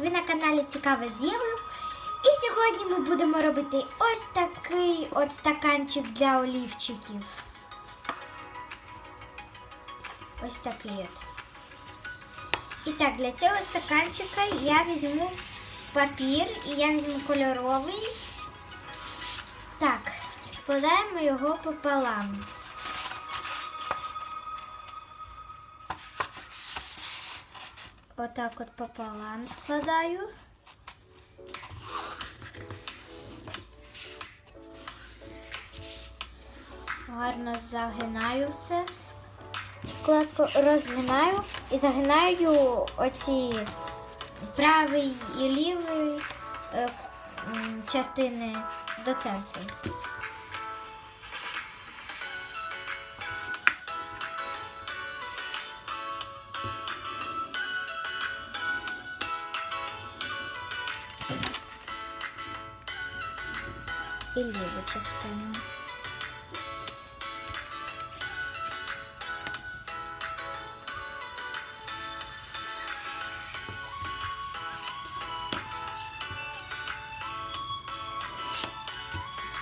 Ви на каналі Цікаве з Євою. І сьогодні ми будемо робити ось такий от стаканчик для олівчиків. Ось такий от. І так, для цього стаканчика я візьму папір і я візьму кольоровий. Так, складаємо його пополам. Отак от пополам складаю. Гарно загинаю все. Складку розгинаю і загинаю оці правий і лівий е, частини до центру. І ліву частину.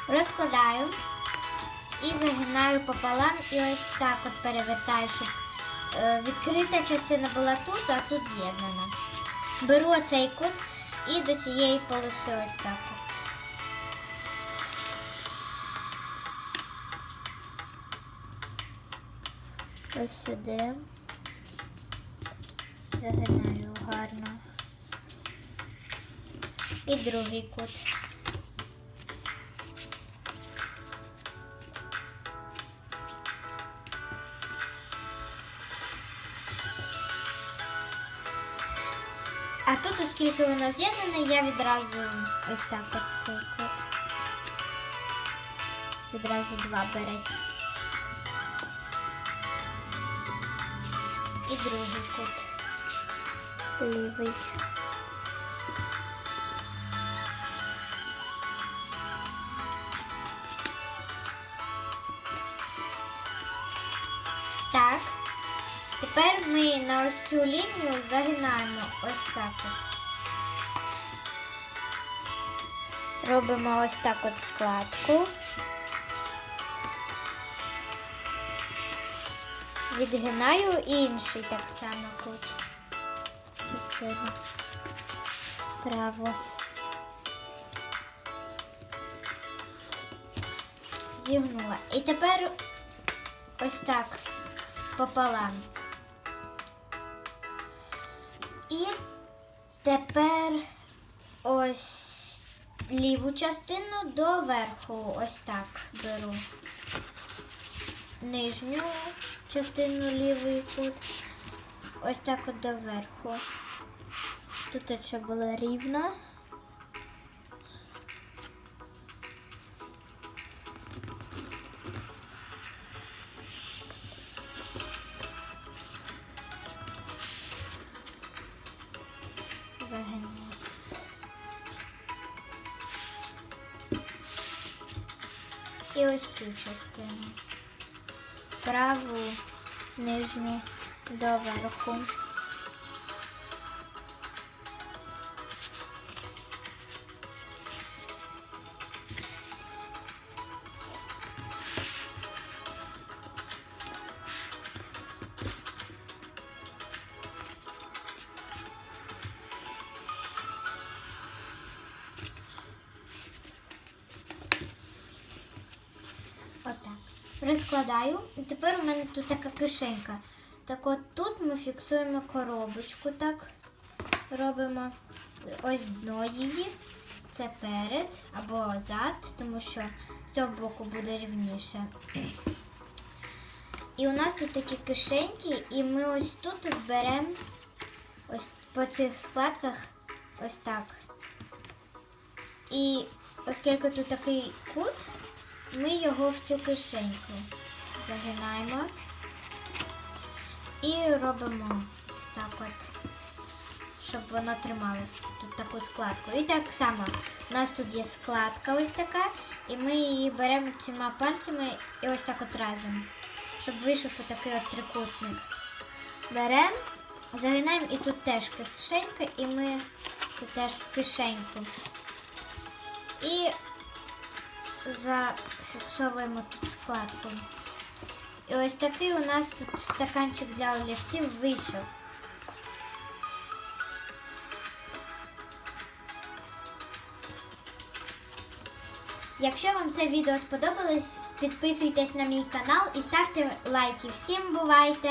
Розкладаю і загинаю пополам і ось так от перевертаю, щоб е, відкрита частина була тут, а тут з'єднана. Беру оцей кут і до цієї полоси ось так. Ось сюди. Загинаю гарно. І другий кут. А тут, оскільки воно з'єднане, я відразу ось так от цей кут. Відразу два береть. І другий кут. Лівий. Так. Тепер ми на ось цю лінію загинаємо ось так. Робимо ось так от складку. Відгинаю інший так само кут. Частину. Право. Зігнула. І тепер ось так пополам. І тепер ось ліву частину до верху ось так беру. Нижню частину лівий кут. Ось так от до верху. Тут щоб було рівно. Загинула. І ось цю частину. Праву нижню до верху. Розкладаю. І тепер у мене тут така кишенька. Так от тут ми фіксуємо коробочку, так робимо ось дно її. Це перед або зад, тому що з цього боку буде рівніше. І у нас тут такі кишеньки, і ми ось тут беремо ось по цих складках ось так. І оскільки тут такий кут, ми його в цю кишеньку загинаємо і робимо так от, щоб воно трималось тут таку складку. І так само у нас тут є складка ось така, і ми її беремо цими пальцями і ось так от разом, щоб вийшов отакий от трикутник. Беремо, загинаємо і тут теж кишенька, і ми Це теж в кишеньку. І зафіксовуємо тут складку. І ось такий у нас тут стаканчик для олівців вийшов. Якщо вам це відео сподобалось, підписуйтесь на мій канал і ставте лайки. Всім бувайте!